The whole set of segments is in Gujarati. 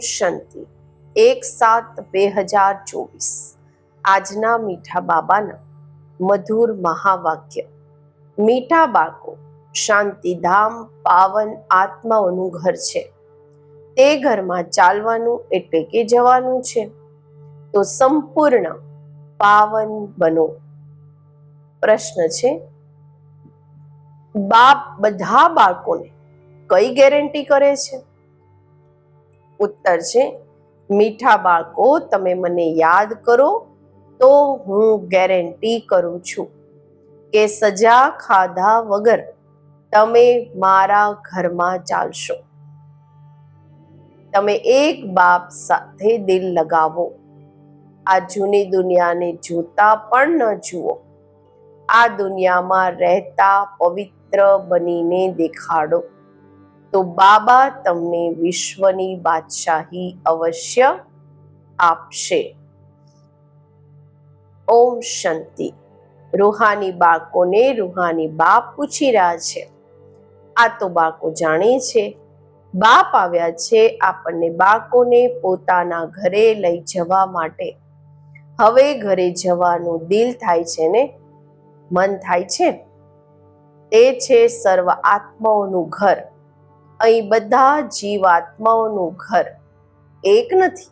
શાંતિ. એક સાત બે હજાર ચોવીસ. આજના મીઠા બાબાના મધુર મહાવાક્ય. મીઠા બાળકો, શાંતિધામ પાવન આત્માઓનું ઘર છે. તે ઘરમાં ચાલવાનું એટલે કે જવાનું છે. તો સંપૂર્ણ પાવન બનો. પ્રશ્ન છે, બાપ બધા બાળકોને કઈ ગેરંટી કરે છે? ઉત્તર છે, મીઠા બાળકો, તમે મને યાદ કરો તો હું ગેરંટી કરું છું કે સજા ખાધા વગર તમે મારા ઘરમાં ચાલશો. તમે એક બાપ સાથે દિલ લગાવો. આ જૂની દુનિયાને જોતા પણ ન જુઓ. આ દુનિયામાં રહેતા પવિત્ર બનીને દેખાડો. તો બાબા તમને વિશ્વની બાદશાહી અવશ્ય આપશે. ઓમ શાંતિ. રૂહાની બાળકોને રૂહાની બાપ પૂછી રહ્યા છે. આ તો બાળકો જાણે છે. બાપ આવ્યા છે આપણને બાળકોને પોતાના ઘરે લઈ જવા માટે. હવે ઘરે જવાનું દિલ થાય છે ને? મન થાય છે? તે છે સર્વ આત્માઓનું ઘર. અહીં બધા જીવાત્માઓનું ઘર એક નથી.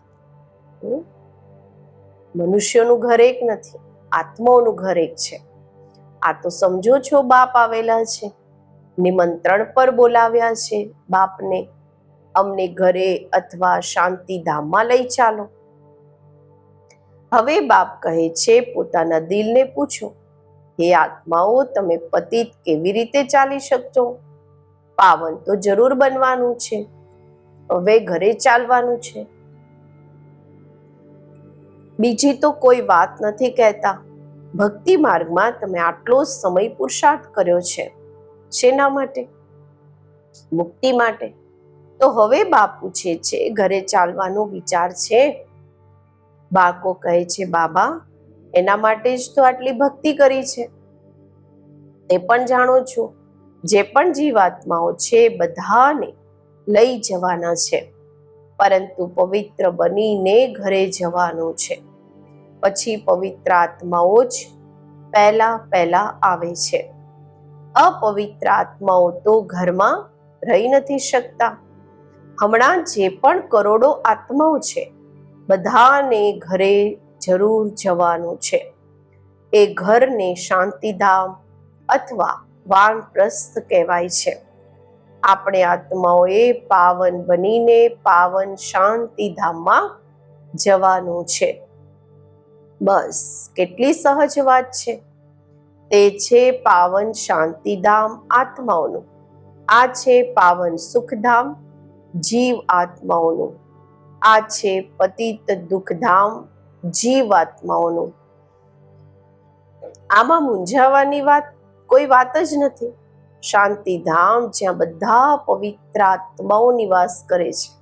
મનુષ્યોનું ઘર એક નથી, આત્માઓનું ઘર એક છે. આ તો સમજો છો બાપ આવેલા છે, નિમંત્રણ પર બોલાવ્યા છે બાપને. અમને ઘરે અથવા શાંતિધામમાં લઈ ચાલો. હવે બાપ કહે છે, પોતાના દિલને પૂછો, હે આત્માઓ, તમે પતિત કેવી રીતે ચાલી શકશો પાવન તો જરૂર બનવાનું છે. હવે ઘરે ચાલવાનું છે. બીજી તો કોઈ વાત નથી કહેતા. ભક્તિ માર્ગમાં તમે આટલો સમય પુરુષાર્થ કર્યો છે. શેના માટે? મુક્તિ માટે. તો હવે બાપ પૂછે છે, ઘરે ચાલવાનો વિચાર છે? બાકો કહે છે, બાબા, એના માટે જ તો આટલી ભક્તિ કરી છે. તે પણ જાણો છો. જે પણ જીવાત્માઓ છે બધાને લઈ જવાના છે. પરંતુ પવિત્ર બનીને ઘરે જવાનું છે. પછી પવિત્ર આત્માઓ જ પહેલા પહેલા આવે છે. અપવિત્ર આત્માઓ તો ઘરમાં રહી નથી શકતા. હમણાં જે પણ કરોડો આત્માઓ છે, બધાને ઘરે જરૂર જવાનું છે. એ ઘરને શાંતિધામ અથવા વાનપ્રસ્થ કહેવાય છે. આપણે આત્માઓએ પાવન બનીને પાવન શાંતિધામમાં જવાનું છે. બસ, કેટલી સહજ વાત છે. તે છે પાવન શાંતિધામ આત્માઓનું. આ છે પાવન સુખધામ જીવ આત્માઓનું. આ છે પતિત દુઃખધામ જીવ આત્માઓનું. આમાં મૂંઝાવાની વાત કોઈ વાત જ નથી. શાંતિધામ જ્યાં બધા પવિત્ર આત્માઓ નિવાસ કરે છે.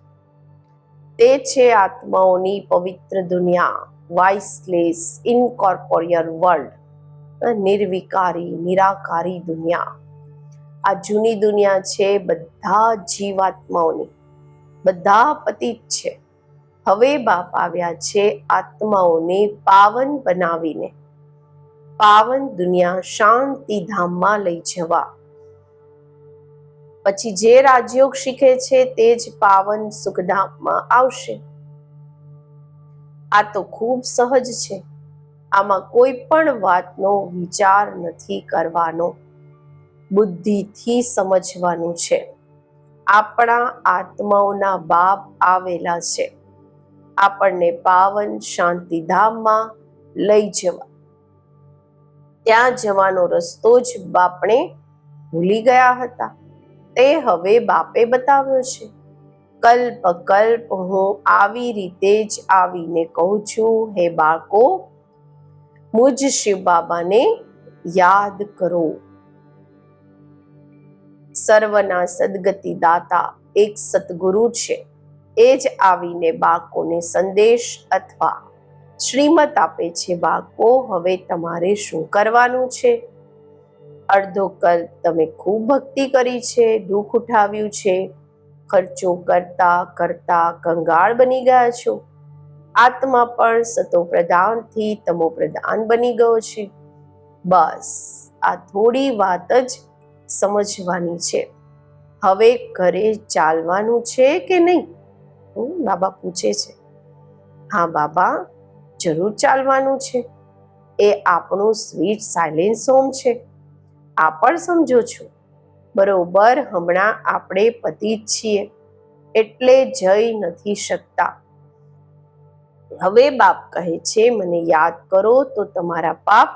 તે છે આત્માઓની પવિત્ર દુનિયા, વાઇસલેસ, ઇનકોર્પોરિયર વર્લ્ડ, નિર્વિકારી, નિરાકારી દુનિયા. આ જૂની દુનિયા છે બધા જીવાત્માઓની. બધા પતિત છે. હવે બાપ આવ્યા છે આત્માઓને પાવન બનાવીને. પાવન દુનિયા શાંતિ ધામમાં લઈ જવા. પછી જે રાજયોગ શીખે છે તે જ પાવન સુખધામમાં આવશે. આ તો ખૂબ સહજ છે. આમાં કોઈ પણ વાતનો વિચાર નથી કરવાનો. બુદ્ધિથી સમજવાનું છે. આપણા આત્માઓના બાપ આવેલા છે. આપણને પાવન શાંતિધામમાં લઈ જવા. ત્યાં જવાનો રસ્તો જ બાપણે ભૂલી ગયા હતા. તે હવે બાપે બતાવ્યો છે. કલ્પ કલ્પ, હું આવી રીતે જ આવીને કહું છું, હે બાળકો, મુજ શિવ બાબાને યાદ કરો. સર્વના સદગતિ દાતા એક સદગુરુ છે. એ જ આવીને બાળકોને સંદેશ અથવા શ્રીમત આપે છે બાળકો, હવે તમારે શું કરવાનું છે? અડધો કલ્પ તમે ખૂબ ભક્તિ કરી છે, દુઃખ ઉઠાવ્યું છે. ખર્ચો કરતા કરતા કંગાળ બની ગયા છો. આત્મા પણ સતો પ્રધાનથી તમો પ્રધાન બની ગયો છે. બસ, આ થોડી વાત જ સમજવાની છે. હવે ઘરે ચાલવાનું છે કે નહીં? બાબા પૂછે છે. હા, બાબા. જરૂર ચાલવાનું છે. એ આપણું સ્વીટ સાયલેન્સ હોમ છે. આ પણ સમજો છો. બરોબર, હમણાં આપણે પતિ જ છીએ. એટલે જઈ નથી શકતા. હવે બાપ કહે છે, મને યાદ કરો તો તમારા પાપ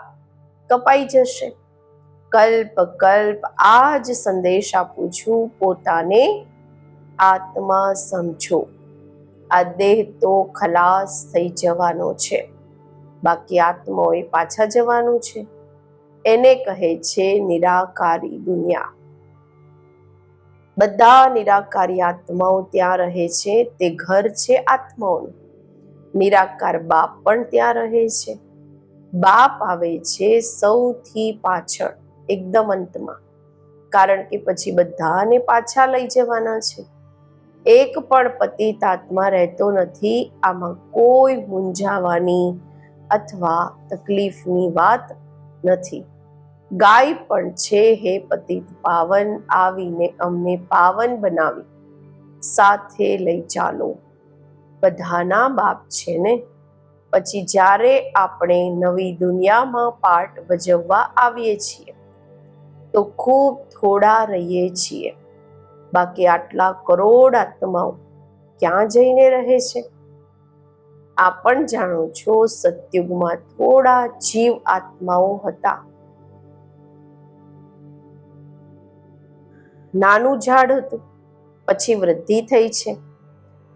કપાઈ જશે. કલ્પ કલ્પ, આ જ સંદેશ આપું છું. પોતાને આત્મા સમજો. આ દેહ તો ખલાસ થઈ જવાનો છે. બાકી આત્માઓએ પાછા જવાનું છે. એને કહે છે નિરાકારી દુનિયા. બધા નિરાકારી આત્માઓ ત્યાં રહે છે, તે ઘર છે આત્માઓનું. નિરાકાર બાપ પણ ત્યાં રહે છે. બાપ આવે છે સૌથી પાછળ, એકદમ અંતમાં. કારણ કે પછી બધાને પાછા લઈ જવાના છે. એક પણ પતિત આત્મા રહેતો નથી. આમાં કોઈ મૂંઝાવાની અથવા તકલીફની વાત નથી. ગાય પણ છે હે પતિત પાવન, આવીને અમને પાવન બનાવી. સાથે લઈ ચાલો. બધાના બાપ છે ને? પછી જ્યારે આપણે નવી દુનિયામાં પાઠ ભજવવા આવીએ છીએ, તો ખૂબ થોડા રહીએ છીએ. બાકી આટલા કરોડ આત્માઓ ક્યાં જઈને રહે છે? આ પણ જાણો છો, સત્યુગમાં થોડા જીવ આત્માઓ હતા. નાનું ઝાડ હતું, પછી વૃદ્ધિ થઈ છે.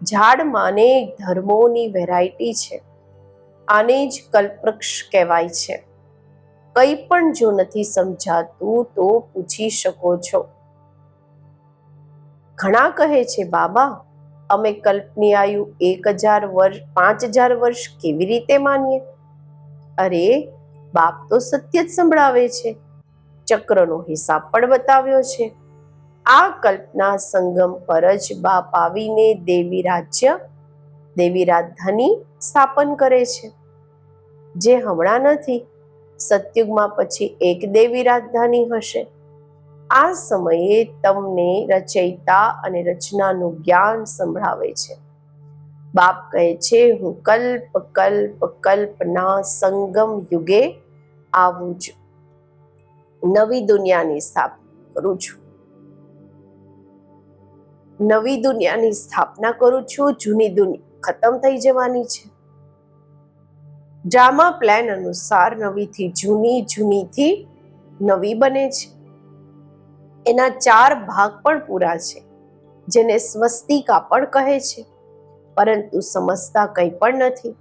ઝાડમાં અનેક ધર્મોની વેરાયટી છે. આને જ કલ્પવૃક્ષ કહેવાય છે. કંઈ પણ જો નથી સમજાતું તો પૂછી શકો છો. ઘણા કહે છે, બાબા, અમે કલ્પની આયુ એક હજાર વર્ષ પાંચ હજાર વર્ષ કેવી રીતે માનીએ? અરે, બાપ તો સત્ય જ સંભળાવે છે. ચક્રનો હિસાબ પણ બતાવ્યો છે. આ કલ્પના સંગમ પર જ બાપ આવીને દેવી રાજ્ય, દેવી રાજધાની સ્થાપન કરે છે. જે હમણાં નથી, સતયુગમાં પછી એક દેવી રાજધાની હશે. આ સમયે તમને રચયિતા અને રચનાનું જ્ઞાન સંભળાવે છે. બાપ કહે છે, હું કલ્પ કલ્પ, કલ્પના સંગમ યુગે આવું છું નવી દુનિયાની સ્થાપના કરું છું. નવી દુનિયાની સ્થાપના કરું છું, જૂની દુનિયા ખતમ થઈ જવાની છે. ડ્રામા પ્લાન અનુસાર નવીથી જૂની જૂનીથી નવી બને છે. એના ચાર ભાગ પણ પૂરા છે, જેને સ્વસ્તિકા પણ કહે છે, પરંતુ સમજતા કંઈ પણ નથી.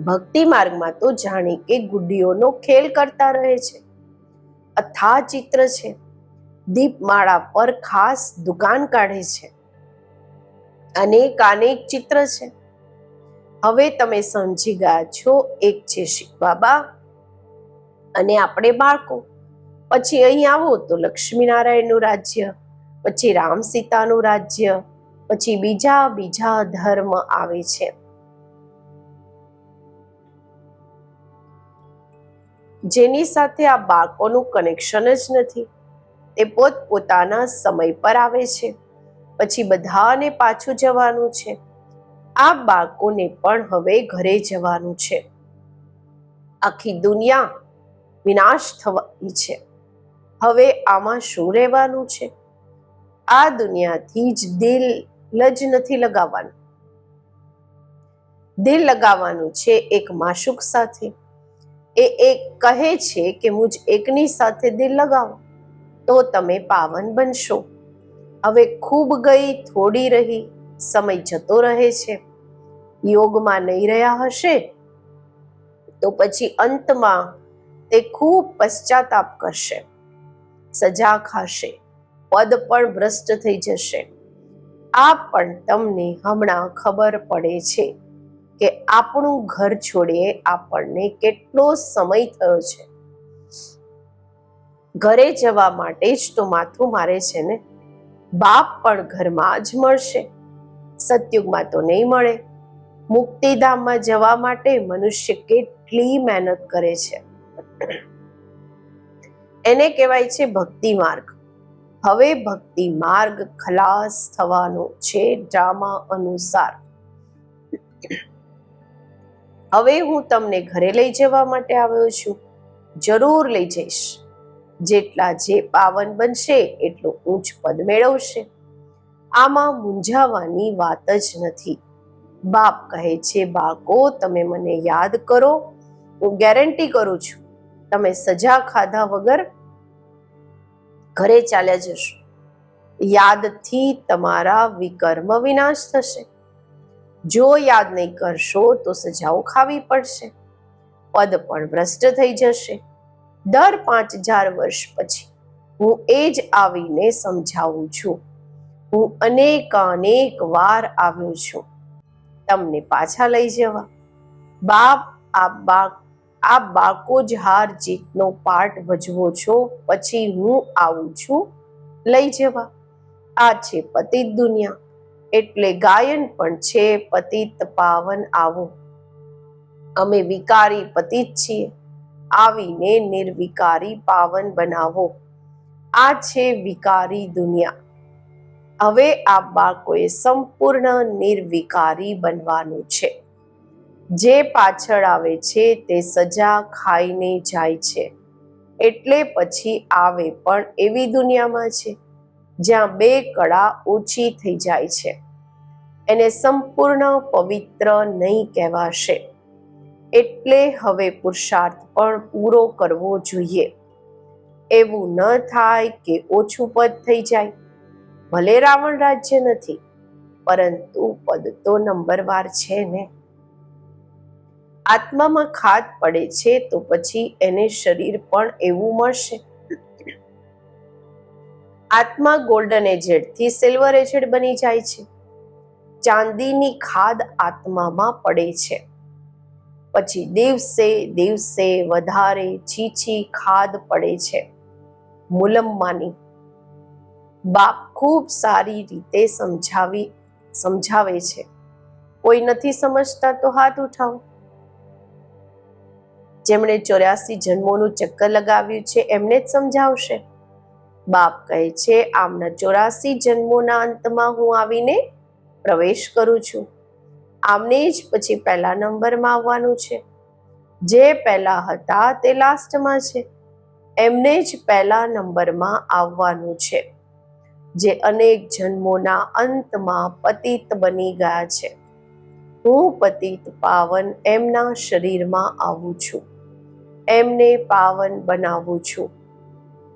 ભક્તિ માર્ગમાં તો જાણે કે ગુડીઓનો ખેલ કરતા રહે છે. અથા ચિત્ર છે, દીપમાળા પર ખાસ દુકાન કાઢે છે. અનેક અનેક ચિત્ર છે. હવે તમે સમજી ગયા છો, એક છે શિવ બાબા અને આપણે બાળકો. પછી અહીં આવો તો લક્ષ્મીનારાયણનું રાજ્ય, પછી રામ સીતાનું રાજ્ય, પછી બીજા બીજા ધર્મ આવે છે. જેની સાથે આ બાળકોનું કનેક્શન જ નથી. તે પોતપોતાના સમય પર આવે છે. પછી બધાને પાછું જવાનું છે. આ બાળકોને પણ હવે ઘરે જવાનું છે. આખી દુનિયા વિનાશ થવાની છે. હવે આમાં શું રહેવાનું છે? આ દુનિયાથી જ દિલ જ નથી લગાવવાનું. દિલ લગાવવાનું છે એક માશુક સાથે. એ એક કહે છે કે મુજ એકની સાથે દિલ લગાવો, તો તમે પાવન બનશો. હવે ખૂબ ગઈ થોડી રહી, સમય જતો રહે છે. યોગમાં નહીં રહ્યા હશે, તો પછી અંતમાં તે ખૂબ પશ્ચાતાપ કરશે. સજા ખાશે. પદ પણ ભ્રષ્ટ થઈ જશે. આ પણ તમને હમણાં ખબર પડે છે કે આપણું ઘર છોડીએ આપણને કેટલો સમય થયો છે. ઘરે જવા માટે જ તો માથું મારે છે ને? બાપ પણ ઘરમાં જ મળશે. સતયુગમાં તો નહીં મળે. મુક્તિધામમાં જવા માટે મનુષ્ય કેટલી મહેનત કરે છે. એને કહેવાય છે ભક્તિ માર્ગ. હવે ભક્તિ માર્ગ ખલાસ થવાનો છે ડ્રામા અનુસાર. હવે હું તમને ઘરે લઈ જવા માટે આવ્યો છું. જરૂર લઈ જઈશ. જેટલા જે પાવન બનશે એટલું ઊંચ પદ મેળવશે. આમાં મૂંઝાવાની વાત જ નથી. બાપ કહે છે, બાળકો, તમે મને યાદ કરો. હું ગેરંટી કરું છું. તમે સજા ખાધા વગર ઘરે ચાલ્યા જશો. યાદથી તમારા વિકર્મ વિનાશ થશે. જો યાદ નહીં કરશો તો સજાઓ ખાવી પડશે. પદ પણ ભ્રષ્ટ થઈ જશે. દર પાંચ હજાર વર્ષ પછી હું એ જ આવીને સમજાવું છું. હું અનેક અનેક વાર આવ્યો છું. તમને પાછા લઈ જવા. બાપ આ બાપ આ બાળકો જ હાર જીતનો પાઠ ભજવો છો. પછી હું આવું છું. લઈ જવા. આ છે પતિત દુનિયા. એટલે ગાયન પણ છે પતિત પાવન આવો. અમે વિકારી પતિત છીએ. આવીને નિર્વિકારી પાવન બનાવો. આ છે વિકારી દુનિયા. હવે આ બાળકોએ સંપૂર્ણ નિર્વિકારી બનવાનું છે. જે પાછળ આવે છે તે સજા ખાઈને જાય છે. એટલે પછી આવે પણ એવી દુનિયામાં છે, જ્યાં બે કળા ઓછી થઈ જાય છે. એને સંપૂર્ણ પવિત્ર નહીં કહેવાશે. એટલે હવે પુરુષાર્થ પણ પૂરો કરવો જોઈએ. એવું ન થાય કે ઓછું પદ થઈ જાય. ભલે રાવણ રાજ્ય નથી, પરંતુ પદ તો નંબરવાર છે ને. આત્મામાં ખાદ પડે છે તો પછી એને શરીર પણ એવું મળશે. આત્મા ગોલ્ડન એજેડથી સિલ્વર એજેડ બની જાય છે. ચાંદીની ખાદ આત્મામાં પડે છે. પછી દિવસે દિવસે વધારે છીછી ખાદ પડે છે. મુલમ્માની બાપ ખૂબ સારી રીતે સમજાવી, સમજાવે છે. કોઈ નથી સમજતા તો હાથ ઉઠાવો. જેમણે ચોર્યાસી જન્મોનું ચક્કર લગાવ્યું છે, એમને જ સમજાવશે. બાપ કહે છે, આમના ચોરાસી જન્મોના અંતમાં હું આવીને પ્રવેશ કરું છું. આમને જ પછી પહેલા નંબરમાં આવવાનું છે. જે પહેલા હતા તે લાસ્ટમાં છે. એમને જ પહેલા નંબરમાં આવવાનું છે. જે અનેક જન્મોના અંતમાં પતિત બની ગયા છે. હું પતિત પાવન એમના શરીરમાં આવું છું. એમને પાવન બનાવું છું.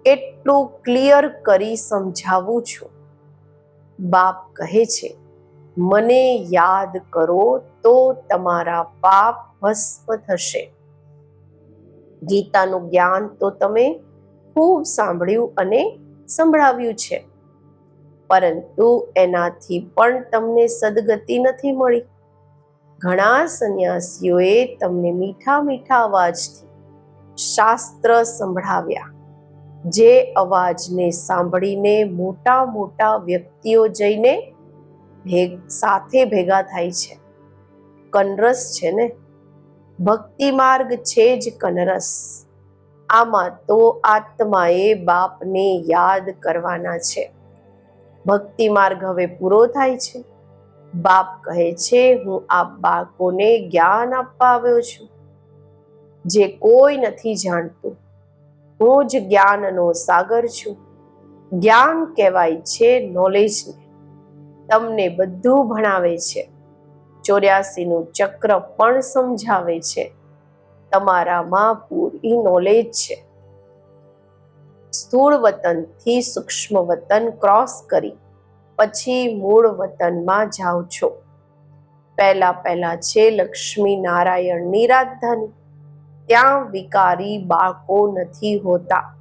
એટલું ક્લિયર કરી સમજાવું છું. બાપ કહે છે, મને યાદ કરો તો તમારા પાપ ભસ્મ થશે. ગીતાનું જ્ઞાન તો તમે ખૂબ સાંભળ્યું અને સંભળાવ્યું છે. પરંતુ એનાથી પણ તમને સદગતિ નથી મળી. ઘણા સંન્યાસીઓએ તમને મીઠા મીઠા અવાજથી શાસ્ત્ર સંભળાવ્યા. જે અવાજને સાંભળીને મોટા મોટા વ્યક્તિઓ જઈને ભેગ, સાથે ભેગા થાય છે. કનરસ છે ને? ભક્તિ માર્ગ છે જ કનરસ. આમાં તો આત્માએ બાપને યાદ કરવાના છે. ભક્તિ માર્ગ હવે પૂરો થાય છે. બાપ કહે છે, હું આ બાળકોને જ્ઞાન આપવા આવ્યો છું. જે કોઈ નથી જાણતું. હું જ જ્ઞાનનો સાગર છું. જ્ઞાન કહેવાય છે નોલેજને તમને બધું ભણાવે છે. ચોર્યાસીનું ચક્ર પણ સમજાવે છે. તમારામાં પૂરી નોલેજ છે. સ્થૂળ વતનથી સૂક્ષ્મ વતન ક્રોસ કરી, પછી મૂળ વતનમાં જાઓ છો. પહેલા પહેલા છે લક્ષ્મી નારાયણની રાજધાની. ત્યાં વિકારી બાળકો નથી હોતા.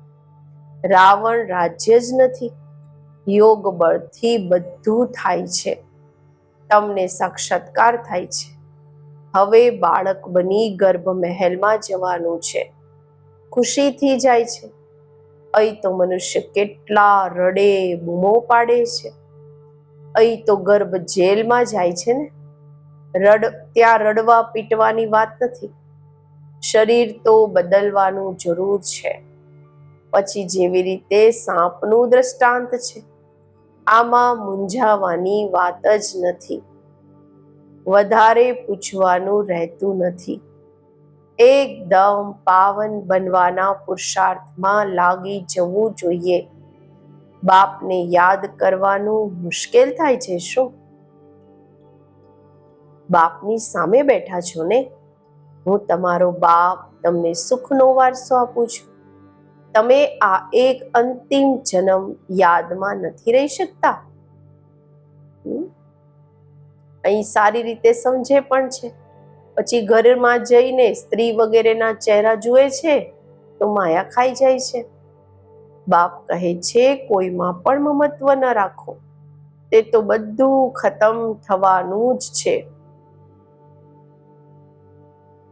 રાવણ રાજ્ય જ નથી. યોગ બળથી બધું થાય છે. તમને સાક્ષાત્કાર થાય છે. હવે બાળક બની ગર્ભ મહેલમાં જવાનું છે. ખુશીથી જાય છે. અહીં તો મનુષ્ય કેટલા રડે બૂમો પાડે છે. અહીં તો ગર્ભ જેલમાં જાય છે ને. રડ, ત્યાં રડવા પીટવાની વાત નથી. શરીર તો બદલવાનું જરૂર છે. પછી જેવી રીતે સાપનું દ્રષ્ટાંત છે, આમાં મૂંઝાવાની વાત જ નથી. વધારે પૂછવાનું રહેતું નથી. એકદમ પાવન બનવાના પુરુષાર્થમાં લાગી જવું જોઈએ. બાપને યાદ કરવાનું મુશ્કેલ થાય છે શું? બાપની સામે બેઠા છો ને? હું તમારો બાપ તમને સુખનો વારસો આપું છું. તમે આ એક અંતિમ જન્મ યાદમાં નથી રહી શકતા? અહીં સારી રીતે સમજે પણ છે. પછી ઘરમાં જઈને સ્ત્રી વગેરેના ચહેરા જુએ છે તો માયા ખાઈ જાય છે. બાપ કહે છે, કોઈમાં પણ મમત્વ ન રાખો. તે તો બધું ખતમ થવાનું જ છે.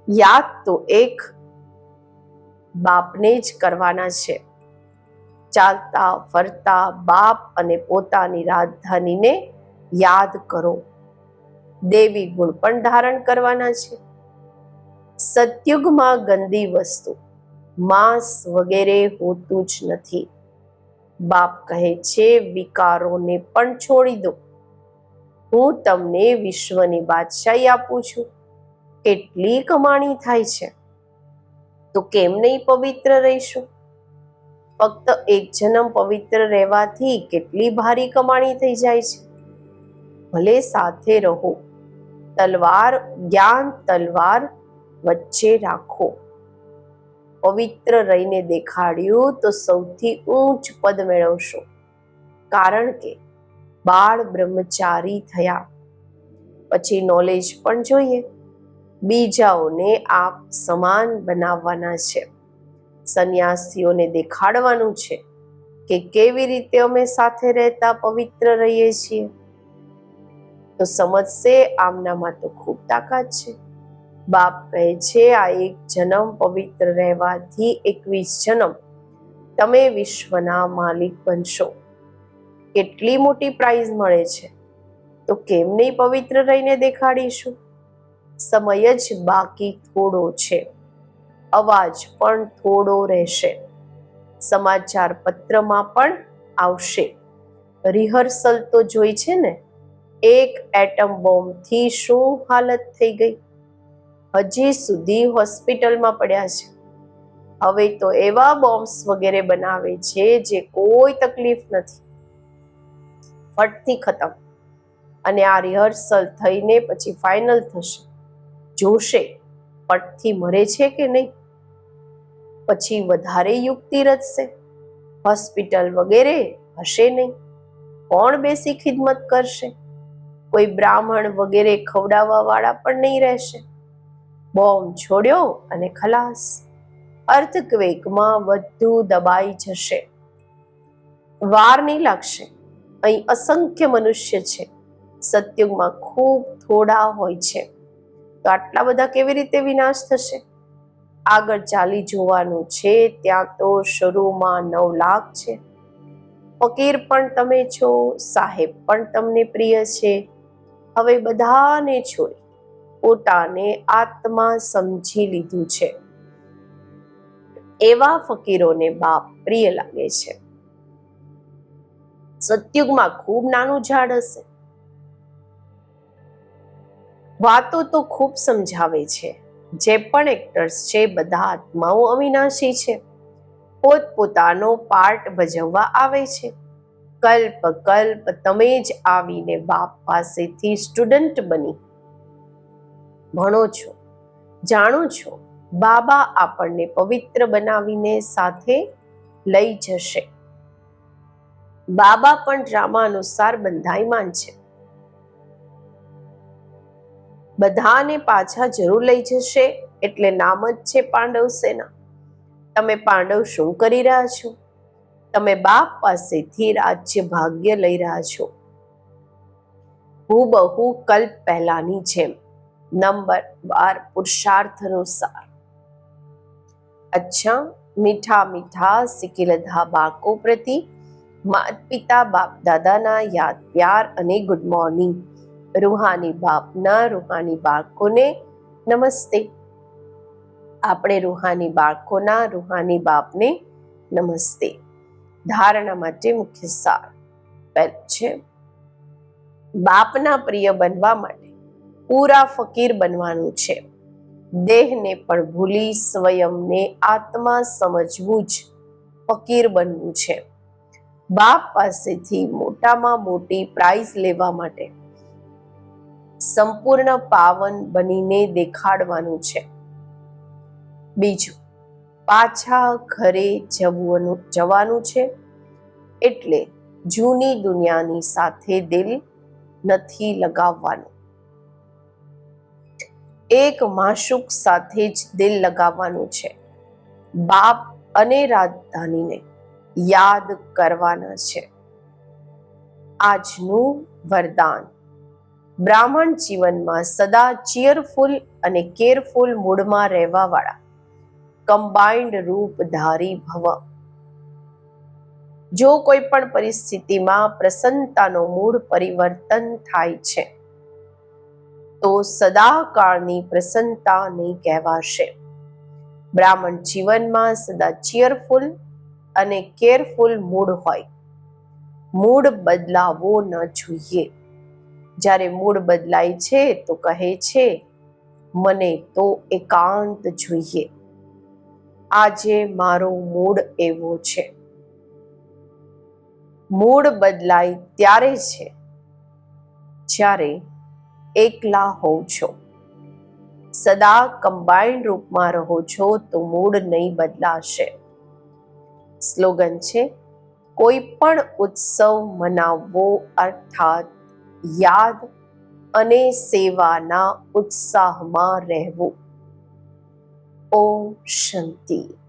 યાદ તો એક બાપને જ કરવાના છે. ચાલતા, ફરતા બાપ અને પોતાની રાજધાનીને યાદ કરો. દેવી ગુણ પણ ધારણ કરવાના છે. સતયુગમાં ગંદી વસ્તુ, માંસ વગેરે હોતું જ નથી. બાપ કહે છે, વિકારોને પણ છોડી દો. હું તમને વિશ્વની બાદશાહી આપું છું. કેટલી કમાણી થાય છે? તો કેમ નહીં પવિત્ર રહીશું? ફક્ત એક જન્મ પવિત્ર રહેવાથી કેટલી ભારી કમાણી થઈ જાય છે? ભલે સાથે રહો, તલવાર, જ્ઞાન તલવાર વચ્ચે રાખો. પવિત્ર રહીને દેખાડ્યું તો સૌથી ઊંચ પદ મેળવશો. કારણ કે બાળ બ્રહ્મચારી થયા. પછી નોલેજ પણ જોઈએ. બીજાઓને આપ સમાન બનાવવાના છે. સંન્યાસીઓને દેખાડવાનું છે કે કેવી રીતે અમે સાથે રહેતા પવિત્ર રહીએ છીએ. તો સમજશે આમનામાં તો ખૂબ તાકાત છે. બાપ કહે છે, આ એક જન્મ પવિત્ર રહેવાથી એકવીસ જન્મ. તમે વિશ્વના માલિક બનશો. કેટલી મોટી પ્રાઇઝ મળે છે. તો કેમ નહીં પવિત્ર રહીને દેખાડીશું? સમય જ બાકી થોડો છે. અવાજ પણ થોડો રહેશે. સમાચાર પત્રમાં પણ આવશે. રિહર્સલ તો જોઈ છે ને? એક એટમ બોમ્બથી શું હાલત થઈ ગઈ? હજી સુધી હોસ્પિટલમાં પડ્યા છે. હવે તો એવા બોમ્બ્સ વગેરે બનાવે છે જે કોઈ તકલીફ નથી. ફટથી ખતમ. અને આ રિહર્સલ થઈને પછી ફાઇનલ થશે. જોશે, પટથી મરે છે કે નહીં? પછી વધારે યુક્તિ રચશે. હોસ્પિટલ વગેરે હશે નહીં. કોણ બેસી ખિદમત કરશે? કોઈ બ્રાહ્મણ વગેરે ખવડાવવા વાળા પણ નહીં રહેશે. બોમ્બ છોડ્યો અને ખલાસ. અર્થક્વેકમાં બધું દબાઈ જશે. વાર નહીં લાગશે. અહીં અસંખ્ય મનુષ્ય છે. સત્યુગમાં ખૂબ થોડા હોય છે. તો આટલા બધા કેવી રીતે વિનાશ થશે? આગળ ચાલી જોવાનું છે, ત્યાં તો શરૂમાં નવ લાખ છે. ફકીર પણ તમે છો, સાહેબ પણ તમને પ્રિય છે. હવે બધાને છોડી પોતાને આત્મા સમજી લીધું છે. એવા ફકીરોને બાપ પ્રિય લાગે છે. સતયુગમાં ખૂબ નાનું ઝાડ હશે. વાતો તો ખૂબ સમજાવે છે. જે પણ એક્ટર્સ છે, બધા આત્માઓ અવિનાશી છે. પોતપોતાનો પાર્ટ ભજવવા આવે છે. કલ્પ કલ્પ, તમે જ આવીને બાપ પાસેથી સ્ટુડન્ટ બની. ભણો છો, જાણો છો, બાબા આપણને પવિત્ર બનાવીને સાથે લઈ જશે. બાબા પણ ડ્રામા અનુસાર બંધાયમાન છે. બધાને પાછા જરૂર લઈ જશે એટલે નામ જ છે પાંડવ સેના. તમે પાંડવ શું કરી રહ્યા છો? તમે બાપ પાસેથી રાજ્ય ભાગ્ય લઈ રહ્યા છો. હું બહુ કલ્પ પહેલાની જેમ. નંબર બાર પુરુષાર્થ અનુસાર અચ્છા, મીઠા મીઠા સિકિલધા બાળકો પ્રતિ માત પિતા બાપ દાદાના યાદ પ્યાર અને ગુડ મોર્નિંગ. રૂહાની બાપના, રૂહાની બાળકોને નમસ્તે. આપણે રૂહાની બાળકોના, રૂહાની બાપને નમસ્તે. ધારણા માટે મુખ્ય સાર છે. બાપના પ્રિય બનવા માટે પૂરા ફકીર બનવાનું છે. દેહને પણ ભૂલી સ્વયંને આત્મા સમજવું જ ફકીર બનવું છે. બાપ પાસેથી મોટામાં મોટી પ્રાઇઝ લેવા માટે સંપૂર્ણ પાવન બનીને દેખાડવાનું છે. બીજું, પાછા ઘરે જવું જવાનું છે એટલે જૂની દુનિયાની સાથે દિલ નથી લગાવવાનું. એક માશુક સાથે જ દિલ લગાવવાનું છે. બાપ અને રાજધાનીને યાદ કરવાના છે. આજનું વરદાન. બ્રાહ્મણ જીવનમાં સદા ચીયરફુલ અને કેરફુલ મૂડમાં રહેવાવાળા. કમ્બાઇન્ડ રૂપ ધારી ભવ. જો કોઈ પણ પરિસ્થિતિમાં પ્રસન્નતાનો મૂળ પરિવર્તન થાય છે, તો સદાકાળની પ્રસન્નતા નહીં કહેવાશે. બ્રાહ્મણ જીવનમાં સદા ચીયરફુલ અને કેરફુલ મૂડ હોય. મૂડ બદલાવો ન જોઈએ. જ્યારે મૂળ બદલાય છે તો કહે છે, મને તો એકાંત જોઈએ. આજે મારો મૂડ એવો છે. મૂડ બદલાય ત્યારે છે, જ્યારે એકલા હોવ છો. સદા કમ્બાઈન્ડ રૂપમાં રહો છો તો મૂડ નહીં બદલાશે. સ્લોગન છે, કોઈ પણ ઉત્સવ મનાવવો અર્થાત યાદ અને સેવાના ઉત્સાહમાં રહેવું. ઓમ શાંતિ.